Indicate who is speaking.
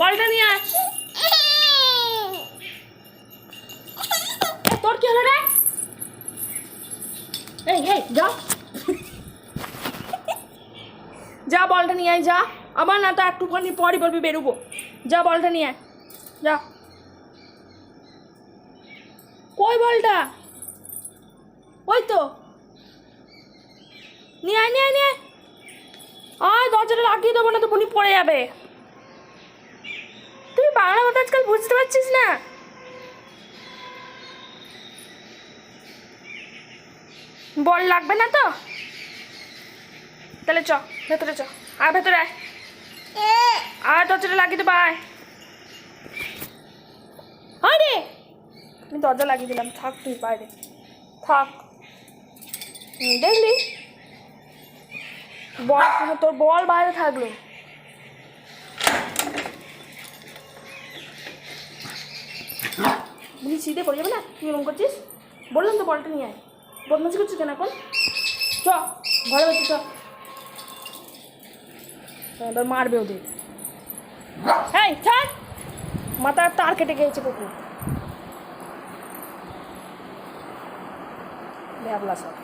Speaker 1: বলটা নিয়ে আয়। তোর কি হলো রে? এই এই, যা। যা বলটা নিয়ে আয়, যা। আবার না তো একটুখানি পরই বলবি, বেরোবো। যা বলটা নিয়ে আয়, যা। কই বলটা? ওই তো। নিয়ে আয় নিয়ে আয় নিয়ে আয়। আয়, দরজাটা লাগিয়ে দেবো, না তো বনি পড়ে যাবে তুই বাংলা কথা আজকাল বুঝতে পারছিস না? বল লাগবে না তো? তাহলে চ ভেতরে চ। আর ভেতরে আয়। আর দরজাটা লাগিয়ে দেবো আয় আরে! আমি দরজা লাগিয়ে দিলাম। থাক তুই বাইরে। থাক। দেখলি? বল তোর বল বাইরে থাকল। বলি শীতে পড়ে যাবে না? তুই এরকম করছিস? বললাম তো বলটা নিয়ে আয়। বদমাসি করছিস কেন এখন? চ, ঘরে বসে চ। এবার মারবে ওদের। হ্যাঁ ছাড়! মাথার তার কেটে গিয়েছে কুকুর ভ্যাবলা সব।